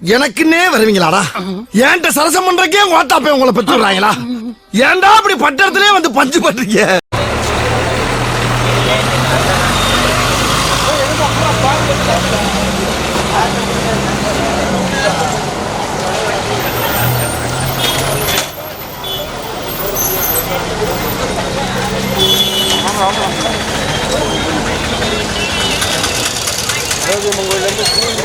எனக்குன்னே வருவீங்களாடா? ஏன்ட்ட சரசம் பண்றக்கே ஓட்டாப்பே உங்களை பெற்றுறாங்களா ஏன்டா அப்படி பட்டத்திலே வந்து பஞ்சு பண்றீங்க? பூஞ்சி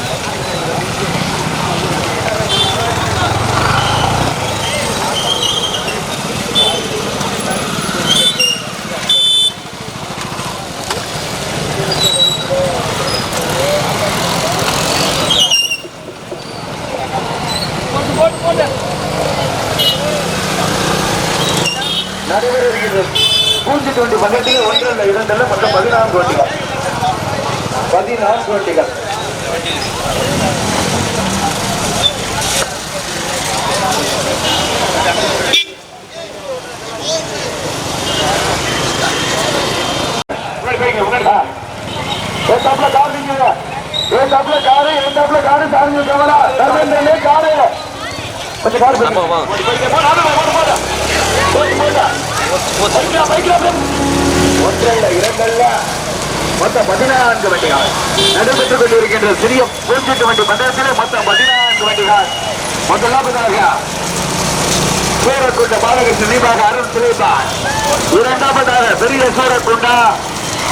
நிக்குங்க. ஏத்தாப்புல காரு, ஏத்தாப்புல காரு, சார்ந்து கவலா. தர்மேந்திரனே காரு. கொஞ்சம் கார் போடுங்க. காரு காரு காரு காரு போடு, போடு. காரு போடு. பைக்ல, பைக்ல, அப்படியே. ஒன்றல்ல இரண்டல்ல. மொத்தம் பதினான்கு வண்டிகள். நடைபெற்றுக் கொண்டிருக்கின்ற சிறிய பூஞ்செட்டு வண்டி பந்தயத்திலே மொத்தம் பதினான்கு வண்டிகள். முதலாவதாக சூரக்குண்ட பாலகிருஷ்ணன் தீபாக அருண் சுலைபான் இரண்டாவதாக பெரிய சூரக்குண்டா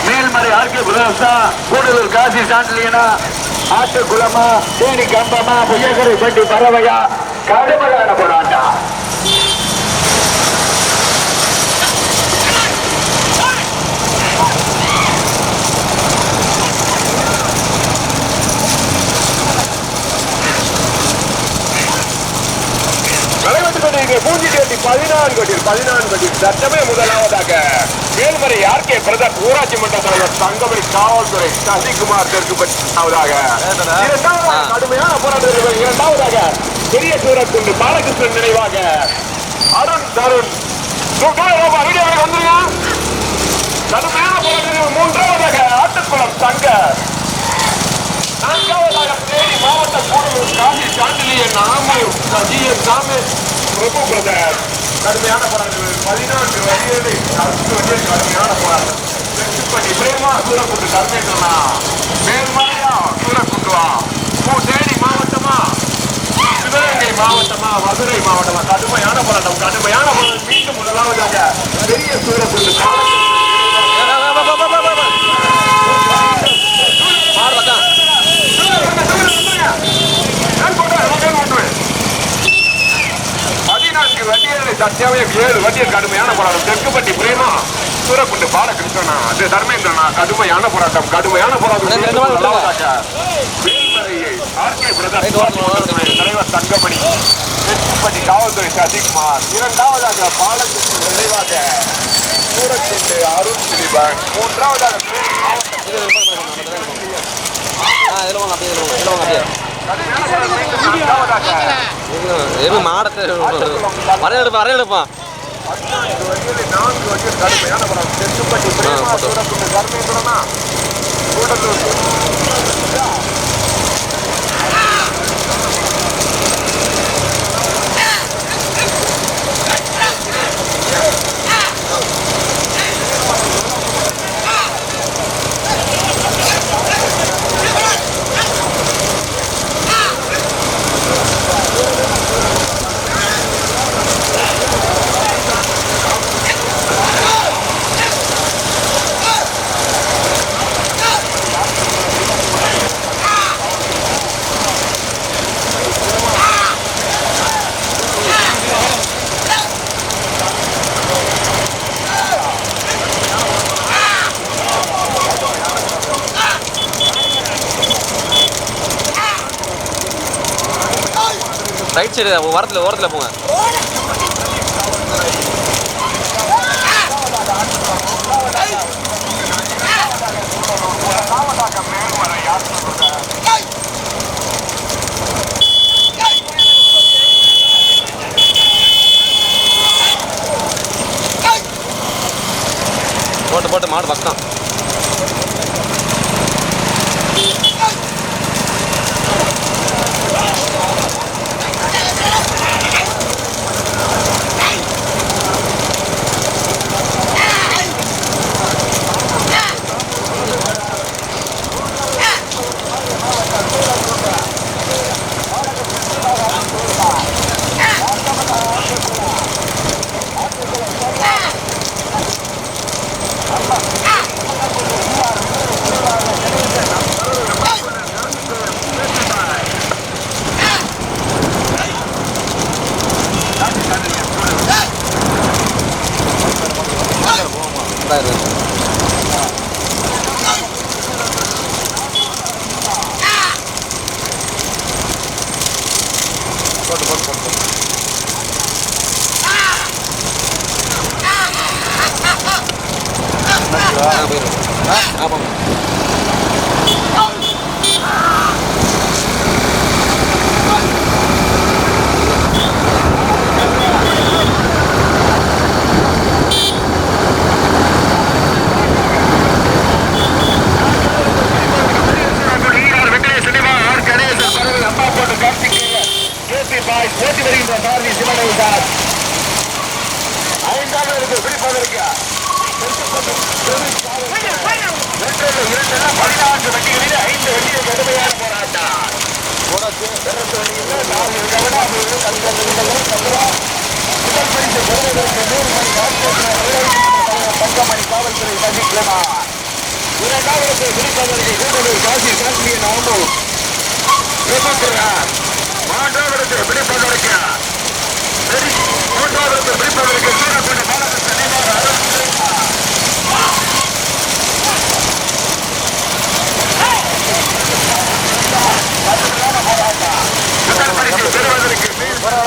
மேல்மறை ஆர்கே புரஸ்தா கூடலூர் காசி சாண்டிலியனா ஆட்டுக்குளமா தேனி கம்பமா புயகரை பட்டி பறவையா கடுமையான போராட்டம். பதினான்கு வண்டியில் பதினான்கு வண்டியில் சட்டமே முதலாவதாக. மேல்மறை யாருக்கே பிரதர் ஊராட்சி மன்ற தலைவர் தங்கமணி காவல்துறை சசிகுமார் தெற்கு பட்டாவதாக இரண்டாவதாக கடுமையான போராட்டம் இரண்டாவதாக. பெரிய சூரக்குண்டு பாலகிருஷ்ணன் நினைவாக. அருண் தருண். வீடியோ வந்துருங்க கடுமையான போராட்டம் மூன்றாவதாக ஆட்டுக்குளம் தங்க. நான்காவதாக தேனி மாவட்ட Gudalur Kasi Sandilyan நாமூர் G S Sami. Prabhu brother. கடுமையான போராட்டம் பதினான்கு வழிகளை அறுபது வழியில் கடுமையான போராட்டம். வெற்றிப்பட்டி பிரேமா சூரக்குண்டு கருமேந்திரனா மேல்மலையா சூரக்குண்டுவா பூ தேனி மாவட்டமா சிவகங்கை மாவட்டமா மதுரை மாவட்டமா கடுமையான போராட்டம் கடுமையான போராட்டம். மீண்டும் முதலாவதாக பெரிய சூரக்குண்டு பதினான்கு வண்டிகளை சத்தியாவையும் ஏழு வண்டியில் கடுமையான போராட்டம். தெற்குப்பட்டி பிரேமா சூரக்குண்டு பாலகிருஷ்ணனா அது தர்மேந்திரனா. கடுமையான போராட்டம் கடுமையான போராட்டம். ஆர்கே பிரதர் தலைவர் தங்கமணி தெற்குப்பட்டி காவல்துறை சசிகுமார் இரண்டாவதாக பாலகிருஷ்ணன் நினைவாக சூரக்குண்டு அருண் திலீபன் மூன்றாவதாக மாடத்தை வரையெடுப்பா வரையெடுப்பா பதினான்கு வண்டிகளில் நான்கு வண்டிகள் கடுமையான படம் தெற்குப்பட்டி பிரேமா சூரக்குண்டு கர்மேந்திரனா கூடத்தூர் ரைட் சைடு ஓரத்தில் ஓரத்தில் போங்க. போட்டு போட்டு மாடு பக்கம்.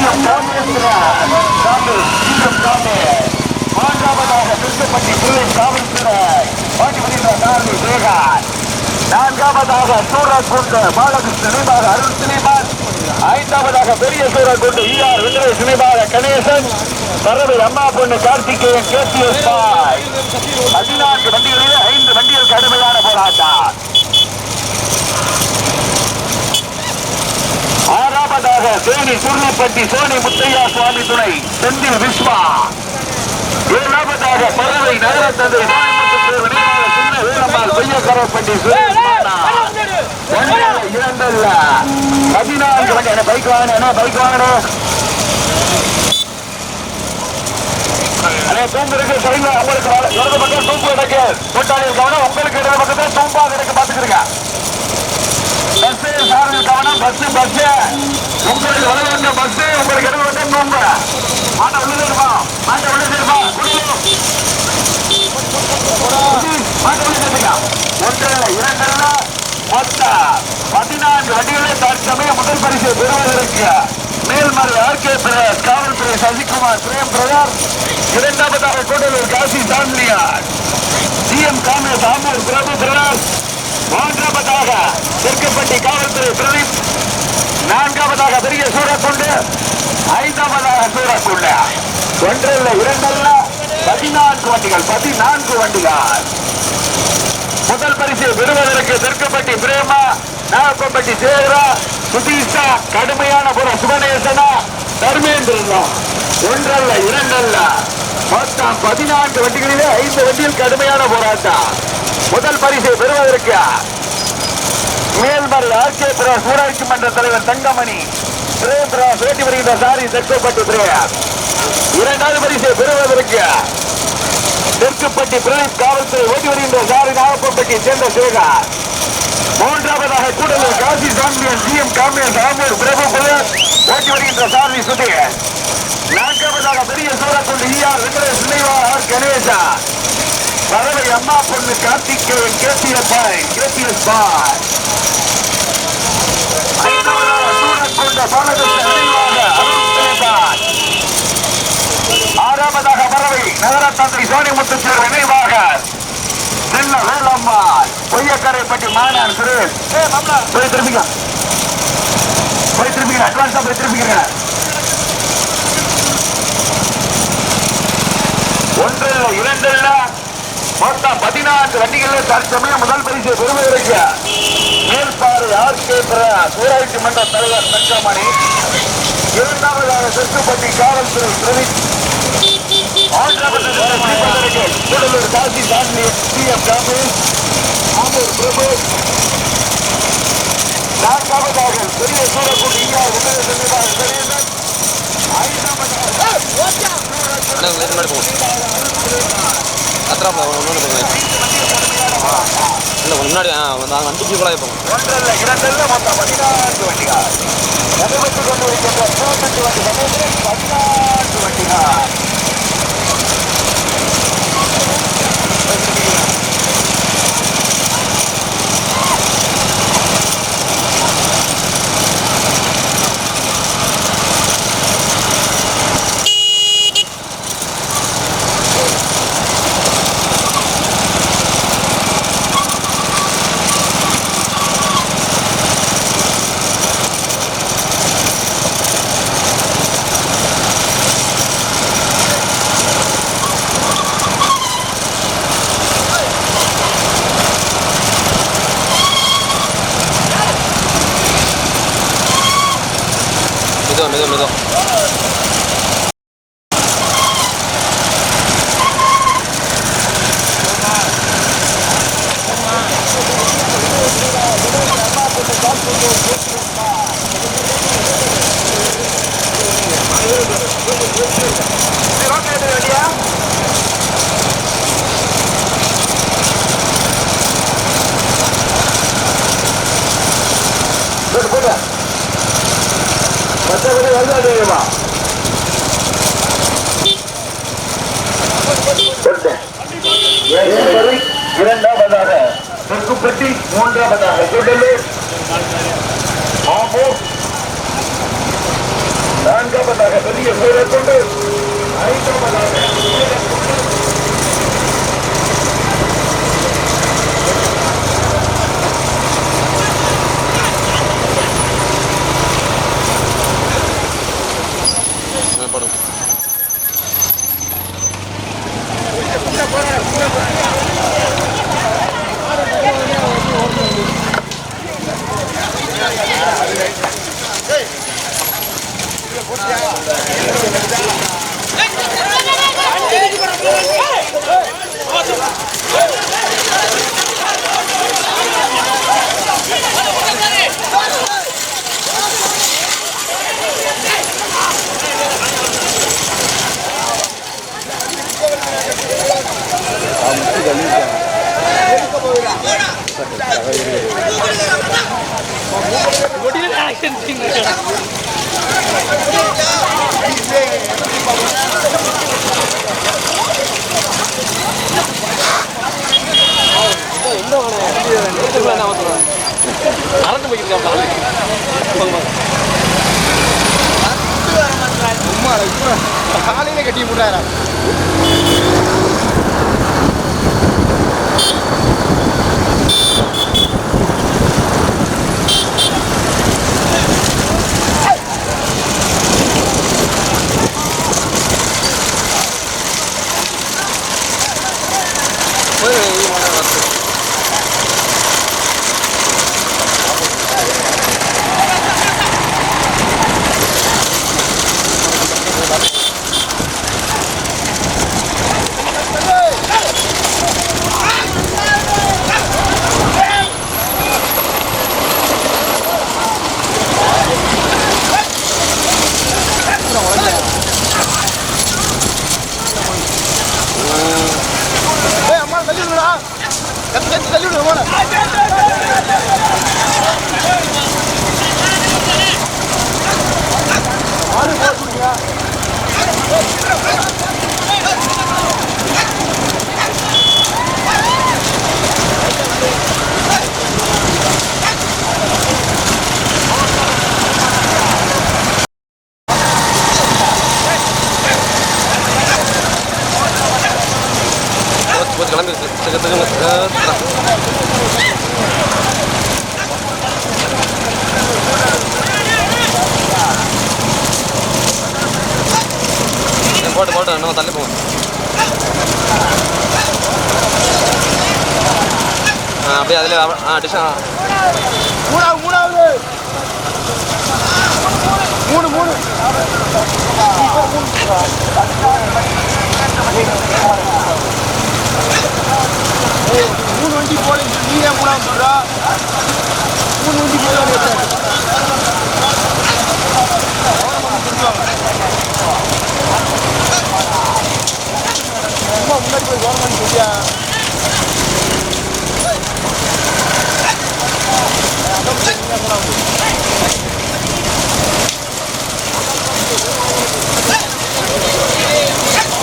பதினான்கு வண்டிகளில் ஐந்து வண்டிகள் ஆ போராட்டம் முதல் பரிசு மாடு பக்கம் நான்காவதாக சூரக்குண்டு பாலகிருஷ்ண நினைவாக அருள் சினிமான் ஐந்தாவதாக பெரிய சூரக்குண்டு ஈஆர் வெங்கடேஷ் நினைவாக கணேசன் பறவை அம்மா பொண்ணு கார்த்திகேயன் கேசிஎஸ் பாய் பதினான்கு வண்டிகளில் ஐந்து வண்டிகளுக்கு கடுமையான போராட்டம் ஆறாவதாக தேனி சுருளிப்பட்டி சோனி முத்தையா சுவாமி துணை செந்தில் விஸ்வா. ஏழாவதாக பறவை நகர தந்தை இரண்டல்ல. பதினான்கு என்ன பைக் வாங்கணும் என்ன பைக் சரிங்களா உங்களுக்கு இடது பக்கம் தூம்பு இருக்கு. கூட்டாளி உங்களுக்கு இடது பக்கத்தில் தூம்பாக இருக்கு. பாத்துக்கிறீங்க பஸ் சாரதி கவனம் பஸ் பஸ் உங்களுக்கு வலது வந்த பஸ் உங்களுக்கு இடது வந்த தூம்பு மாட்ட உள்ளது இருப்பா மாட்ட உள்ளது இருப்பா குடியும் மாட்ட ஒன்று மொத்த பதினான்கு வண்டிகளை தற்சமயம் முதல் பரிசு பெறுவதற்கு மேல்மறை ஆர்கே பிரதர் காவல்துறை சசிகுமார் பிரேம் பிரதர் இரண்டாவதாக கூடலூர் காசி சாமியார். சிஎம் காங்கிரஸ் ஆமூர் பிரபு பிரதர் மூன்றாவதாக தெற்குப்பட்டி காவல்துறை பிரதீப் நான்காவதாக பெரிய சூரக்குண்டு ஐந்தாவதாக சூரக்குண்டு. ஒன்றல்ல இரண்டல்ல பதினான்கு வண்டிகள் பதினான்கு வண்டிகள். முதல் பரிசு பெறுவதற்கு தெற்குப்பட்டி பிரேமா நாகப்பட்டி சேகரா சுதீஷா கடுமையான புற சுபநேசனா தர்மேந்திரனா ஒன்றல்ல இரண்டல்ல. மொத்தம் பதினான்கு வண்டிகளிலே ஐந்து வண்டியில் கடுமையான போராட்டம். முதல் பரிசை பெறுவதற்கு மேல்மறை ஆர்கே ஊராட்சி மன்ற தலைவர் தங்கமணி பிரேம் ராஸ் ஓட்டி வருகின்ற சாரி தெற்குப்பட்டி பிரேம். இரண்டாவது பரிசை பெறுவதற்கு தெற்குப்பட்டி பிரதீப் காவல்துறை ஓட்டி வருகின்ற சாரி நாகப்பட்டி சேர்ந்த சேகர் மூன்றாவதாக கூடலூர் காசி சாம்பியன் ஜி எம் காமியன் ராமூர் பிரபு புலர் ஓட்டி வருகின்ற சாரதி சுதீர். நான்காவதாக பெரிய சூரக்குண்டு ஈஆர் வெங்கடேஷ் நினைவா ஆர் கணேசா பறவை அம்மா பொண்ணு Karthikeyan K P S boy K P S boy ஐந்தாவதாக சூரக்குண்ட பாலகிருஷ்ண நினைவாக அருண் சேகர் ஆறாவதாக பறவை நகரத்தந்தை சோனிமுத்துச்சேர் நினைவாக செல்ல வேலம்மாள் பொய்யக்கரை பற்றி மாநாடு சுரேஷ் போய் திரும்பிங்க போய் திரும்பிங்க அட்வான்ஸா போய் திரும்பிங்க ஒன்றில் இரண்டில் மொத்தம் பதினான்கு வண்டிகளில் தற்சமயம் முதல் பரிசு பெறுவதற்கு மேற்பாடு ஆர்கே ஊராட்சி மன்ற தலைவர் தங்கமணி. இரண்டாவதாக தெற்குப்பட்டி காவல்துறை பிரதீப் கூடலூர் காசி சாந்தி சி எம் காமேஷ் ஆம்பூர் பிரபு நான்காவதாக பெரிய சூரக்குடி ஈயா உதயசன்னிவாச கணேசன். ஐந்தாவதாக அண்ணா லேட் முன்னாடி போங்க அத்ராப்ல ஒன்று போங்க இல்லை முன்னாடி ஆ நாங்கள் அஞ்சு கூட போங்க ஒன்றல்ல இரண்டல்ல மொத்தம் பதினான்கு வண்டிகள் நடைபெற்றுக் கொண்டிருக்கின்ற சிவகங்கை வண்டி சமூகத்தில் பதினான்கு வண்டிகள் மெதுவா மெதுவா மெதுவா போட்டு போட்டு மற்றபடி வருதாதேவா இரண்டாவதாக தெற்குப்பட்டி மூன்றாவதாக கூடலூர் ஆம்பூர் நான்காவதாக பெரிய சூரக்கொண்டு ஐந்தாவதாக ஆ, What do you action thing? நடந்து போயிருக்காங்க காலையில கட்டி விடுறாரா முன்னாடி கவர்மெண்ட் சொல்லியா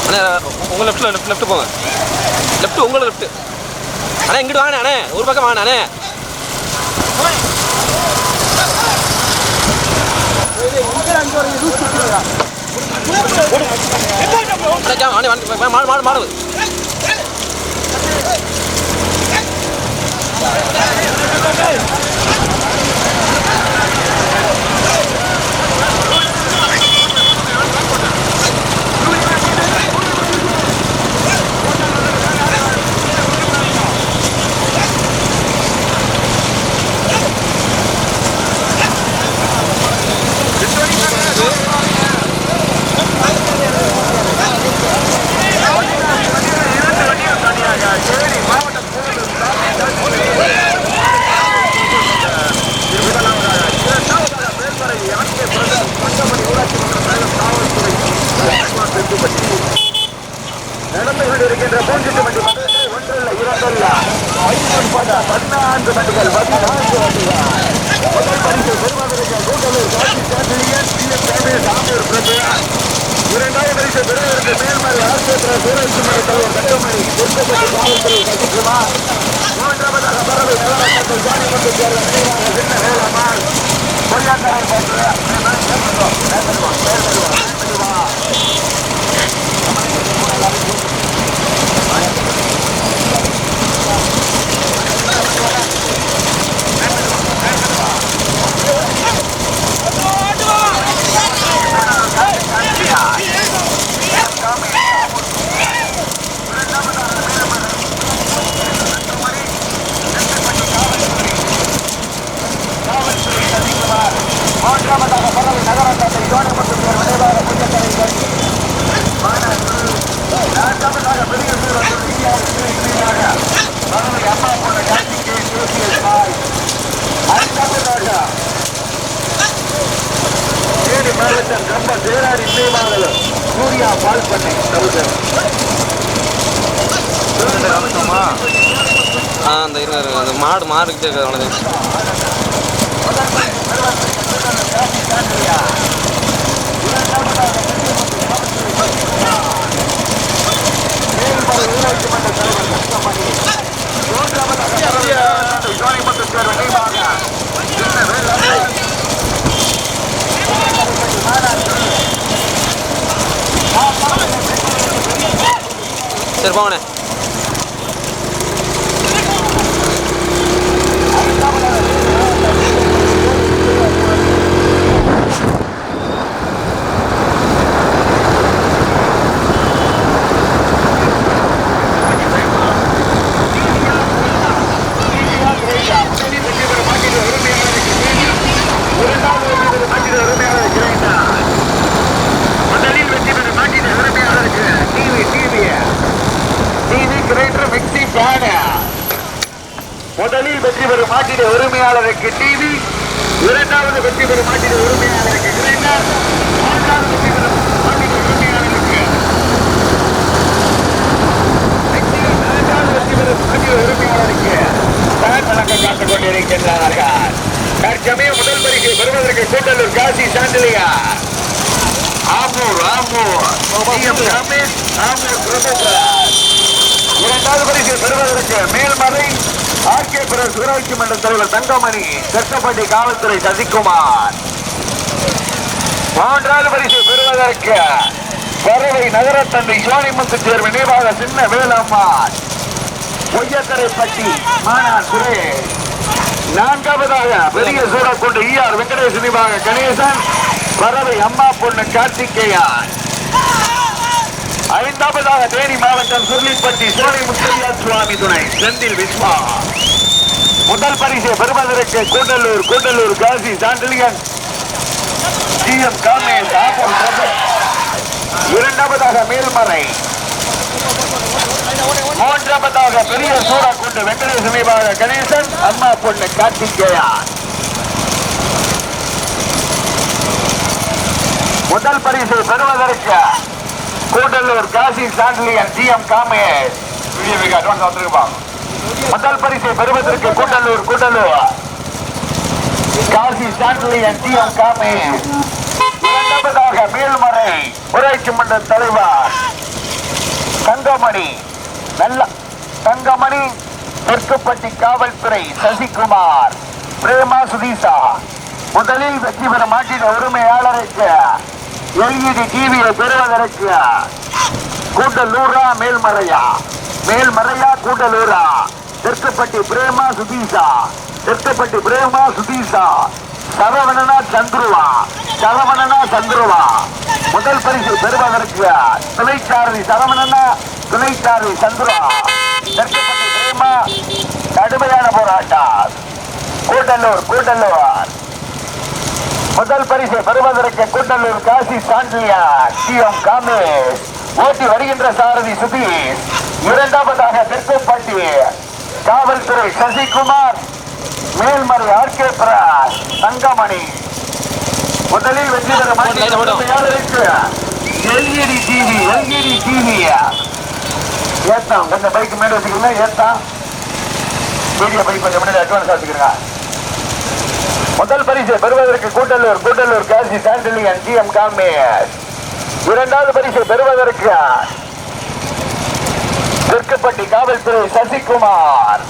அண்ணே உங்க லெஃப்ட்ல லெஃப்ட் லெஃப்ட் போங்க. லெஃப்ட் உங்களோட லெஃப்ட் அண்ணே இங்கிட்டு வாங்கண்ணே அண்ணே. ஒரு பக்கம் அண்ணே. மாடு மாடு மாடு. Yeah. பரிசு பெறுவதற்கு மேல்மறை ஆஸ்பத்திர சூரஜ்குமார் தலைவர் கட்டுமணி திருப்பதி காவல்துறை சசிகுமார் மூன்றாவதாக பறவை நலவட்டத்தில் ஜானிமட்டு சேர்ந்த நினைவாக சின்ன வேலம்மாள் பொய்யாக்கரை போன்ற மூன்றாவதாக பறவை நகராட்டத்தில் ஜானிமட்டு சேர்ந்த நினைவாக பொய்யாக்கரை கட்சி நான்காவதாக பெரிய வீரர் அம்மா போன்ற காட்சிக்கு பேசிய பாய் ஐந்தாவதாக மாவட்டம் கம்ப சேராரி சூர்யா பால் பண்ணை ஆ அந்த இருங்க மாடு மாறிக்கிட்டே இருக்காது அவ்வளோதான் சரி போங்கண்ணே அதற்கு டிவி இரண்டாவது வெற்றி பெறும் மாட்டின் உரிமையாளருக்கு இளைஞர் மூன்றாவது வெற்றி பெறும் மாட்டின் உரிமையாளருக்கு. நான்காவது வெற்றி பெறும் மாட்டின் உரிமையாளருக்கு. பழக்கம் காத்துக் கொண்டிருக்கின்றார்கள். தற்சமயம் முதல் பரிசை பெறுவதற்கு கூட்டலூர் காசி சாண்டிலியா. ஆமூர் ஆமூர் ரமேஷ் இரண்டாவது பரிசை பெறுவதற்கு ஆர்கே பிரஸ் ஊராட்சி மன்ற தலைவர் தங்கமணி தெற்கப்பட்டி காவல்துறை சசிகுமார். மூன்றாவது பரிசு பெறுவதற்கு பறவை நகர தந்தை சிவானிமுத்து தேர்வு நினைவாக சின்ன வேலம்மாள். பொய்யக்கரை பட்டி மானார் சுரேஷ். நான்காவதாக பெரிய சூரக்குண்டு ஈஆர் வெங்கடேஷ் நினைவாக கணேசன் பறவை அம்மா பொண்ணு கார்த்திகேயன். ஐந்தாவதாக தேனி மாவட்டம் சுருளிப்பட்டி சோழி முத்தையா சுவாமி துணை செந்தில் விஸ்வா. முதல் பரிசை பெறுவதற்கு கூடலூர் கூடலூர் காசி சாண்டலியன் ஜிஎம் காமேஷ் இரண்டாவதாக மேல்மறை. மூன்றாவதாக பெரிய சூடா கொண்டு வெங்கடேச நினைவாக கணேசன் அம்மா பொண்ணு கார்த்திகேயா. முதல் பரிசு பெறுவதற்கு Gudalur Kasi Sandilyan G M Kamesh. Video advance வந்துருக்குப்பா முதல் பரிசை பெறுவதற்கு கூட்டலூர் கூட்டலூர். காசி சாண்டலி அண்ட் டி எம் காமி. இரண்டாவதாக மேல்மறை ஊராட்சி மன்ற தலைவர் தங்கமணி. நல்ல தங்கமணி தெற்குப்பட்டி காவல்துறை சசிகுமார் பிரேமா சுதீசா முதலில் வெற்றி பெற மாட்டின உரிமையாளருக்கு எல்இடி டிவியை பெறுவதற்கு கூட்டலூரா மேல்மறையா? மேல்மறையா கூட்டலூரா? தெற்குப்பட்டி பிரேமா சுதீசா. தெற்குப்பட்டி பிரேமா சுதீசா. சரவணனா சந்துருவா. சரவணனா சந்துருவா. முதல் பரிசு பெறுவதற்கு துணைச்சாரதி சரவணனா துணைச்சாரதி சந்துருவா. தெற்குப்பட்டி பிரேமா கடுமையான போராட்டம். கூட்டல்லூர் கூட்டல்லூர் முதல் பரிசை பெறுவதற்கு கூட்டல்லூர் காசி சாண்டியா சாண்டிலியா சிஎம் காமேஷ். ஓட்டி வருகின்ற சாரதி சுதீஷ். இரண்டாவதாக தெற்குப்பட்டி காவல்துறை சசிகுமார் மேல்மறை ஆர்கே பிராஸ் தங்கமணி. முதலில் வெற்றி பெற மாட்டேன் எல்இடி டிவி எல்இடி டிவி ஏத்தான் கொஞ்சம் பைக் மேல வச்சுக்கோங்க ஏத்தான் மீடியா பைக் கொஞ்சம் முன்னாடி அட்வான்ஸ் வச்சுக்கிறேங்க முதல் பரிசு பெறுவதற்கு கூட்டலூர் கூட்டலூர் காசி சாண்டிலியன் டிஎம் காமேஷ் இரண்டாவது பரிசு பெறுவதற்கு தெற்குப்பட்டி காவல்துறை சசிகுமார்.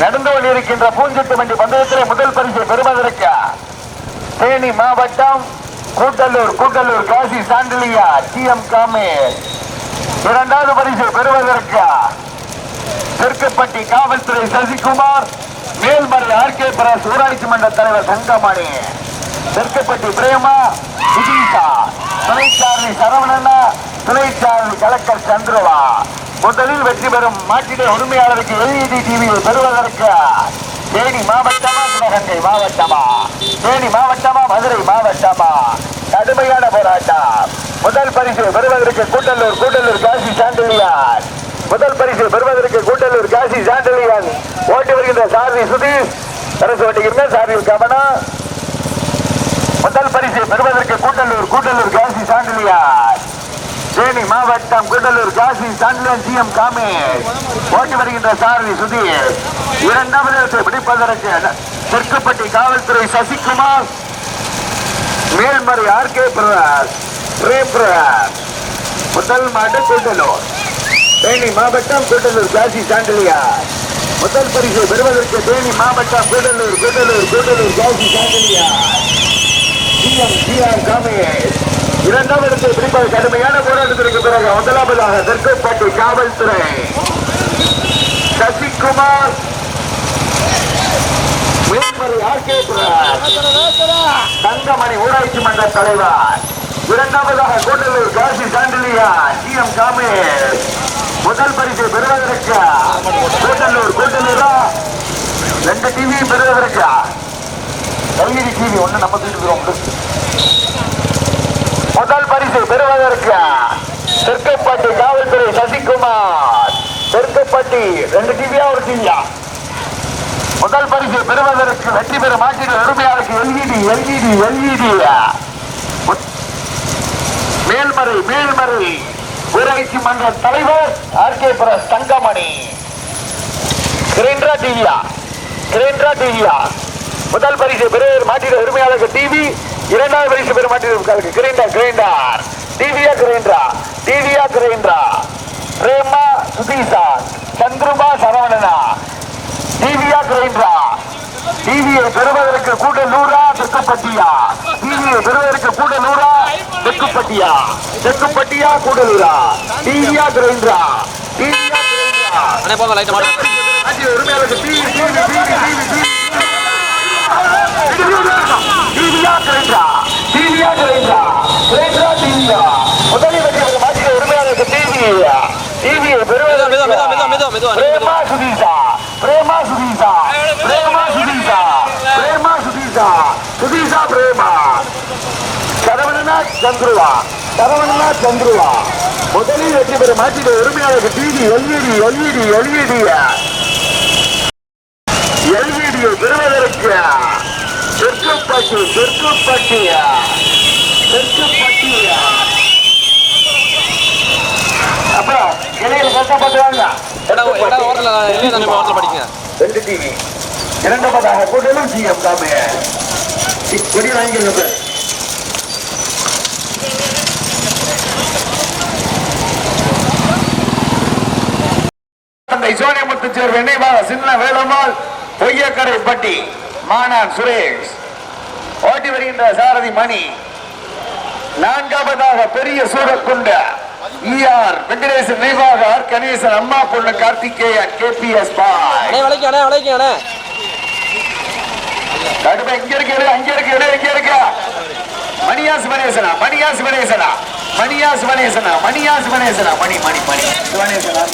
நடந்து கொண்டிருக்கின்ற பூஞ்செட்டு மண்டி பந்தயத்திலே முதல் பரிசு பெறுவதற்கு தேனி மாவட்டம் கூட்டலூர் கூட்டலூர் காசி சாண்டிலியா டிஎம் காமேஷ் இரண்டாவது பரிசு பெறுவதற்கு தெற்குப்பட்டி காவல்துறை சசிகுமார் மேல்மறை ஆர்கே பிரஸ் ஊராட்சி மன்ற தலைவர் தங்கமணி தெற்குப்பட்டி பிரேமா சுதீஷா துணைச்சாரதி சரவணனா துணைச்சாரதி கலெக்டர் சந்திரவா முதலில் வெற்றி பெறும் மாட்டிட உரிமையாளருக்கு எல்இடி டிவியை பெறுவதற்கு தேனி மாவட்டமா சிவகங்கை மாவட்டமா? தேனி மாவட்டமா மதுரை மாவட்டமா? கடுமையான போராட்டம். முதல் பரிசு பெறுவதற்கு கூட்டலூர் கூட்டலூர் காசி சாண்டலியார் முதல் பரிசு பெறுவதற்கு கூட்டலூர் காசி சாண்டலியார் ஓட்டி வருகின்ற சாரதி சுதீஷ். அரசு ஓட்டுகின்ற சாரதி கவனம். முதல் பரிசு பெறுவதற்கு கூட்டலூர் கூட்டலூர் காசி சாண்டலியார் தேனி மாவட்டம் கூட்டலூர் காசி சாண்டலியான் சிஎம் காமி ஓட்டி வருகின்ற சாரதி சுதீஷ். இரண்டாவது இடத்தை பிடிப்பதற்கு தெற்குப்பட்டி காவல்துறை Sasikumar. Melmarai R K Prakash. Frame Prakash. முதல் மாடு குடலூர். தேனி மாவட்டம் குடலூர் காசி சாண்டலியா. முதல் பரிசு பெறுவதற்கு தேனி மாவட்டம் Gudalur Gudalur Koodalur Kasi சாண்டலியார் C M C R Kamesh. இரண்டாம் இடத்தை பிடிப்பது கடுமையான போராட்டத்திற்கு பிறகு முதலாவதாக தெற்குப்பட்டி காவல்துறை. சசிகுமார். தங்கமணி ஊராட்சி மன்ற தலைவர். இரண்டாவதாக கூட்டலூர் காசி சாண்டிலியா சிஎம் காமேஷ். முதல் பரிசு பெறுவதற்கு கூட்டலூர் கூட்டலூரா ரெண்டு டிவி பெறுவதற்கு. எல்இடி டிவி ஒண்ணு நம்ம தூக்கிட்டு முதல் பரிசு பெறுவதற்கு தெற்குப்பட்டி காவல்துறை சசிகுமார். தெற்குப்பட்டி ரெண்டு டிவியா ஒரு டிவியா? முதல் பரிசு பெறுவதற்கு வெற்றி பெறும் மாற்றிகள் உரிமையாளருக்கு LED LED LED. Melmarai Melmarai ஊராட்சி மன்ற தலைவர் ஆர் கே பிரஸ் தங்கமணி. கிரேண்ட்ரா டிவியா? கிரேண்ட்ரா டிவியா? முதல் பரிசு பெறுவர் மாட்டிட உரிமையாளருக்கு டிவி இரண்டாவது பரிசு பெறும் மாட்டிட கிரைண்டர் கிரைண்டர் டிவியா கிரைண்டரா டிவியா கிரைண்டரா பிரேமா சுதீஷா சந்திரமா சரவணனா. டிவியா கிரைண்டரா டிவியை பெறுவதற்கு கூட நூறா தெக்குப்பட்டியா டிவியை பெறுவதற்கு கூட நூறா தெக்குப்பட்டியா தெக்குப்பட்டியா கூடலூரா டிவியா கிரைண்டரா டிவியா லைட்டை மாட்டு ஆட்சி உரிமையாளருக்கு டிவி டிவி டிவி டிவி சந்துருவா சரவணனா சந்துருவா முதலில் வெற்றி பெற மாற்றிட உரிமையாளருக்கு டிவி எல்இடி எல்இடி எல்இடி எல்இடியை பெறுவதற்கு தெற்குப்பட்டி தெற்குப்பட்டிய தெற்குப்பட்டிய அப்புறம் இலையில கஷ்டப்பட்டுவாங்க ரெண்டு டிவி இரண்டாவதாக கூட்டலும் சிஎம் தாமே கொடி தந்தை சோனியமுத்து சேர்வு சின்ன வேலம்மாள் பொய்யக்கரை பட்டி மானான் சுரேஷ். ஓட்டி வருகின்ற சாரதி மணி. நான்காவதாக பெரிய சூரக்குண்ட ஈஆர் வெங்கடேசன் நினைவாக ஆர் கணேசன் அம்மா பொண்ணு கார்த்திகேயன் அண்ணே விலைக்கு அண்ணே கடுமை இங்க இருக்கு அங்க இருக்கு இங்க இருக்கு. மணியாஸ் மணேசனா மணியாஸ் மணேசனா மணியாஸ் மணேசனா மணியாஸ் மணேசனா மணி மணி மணி. சிவனேசனா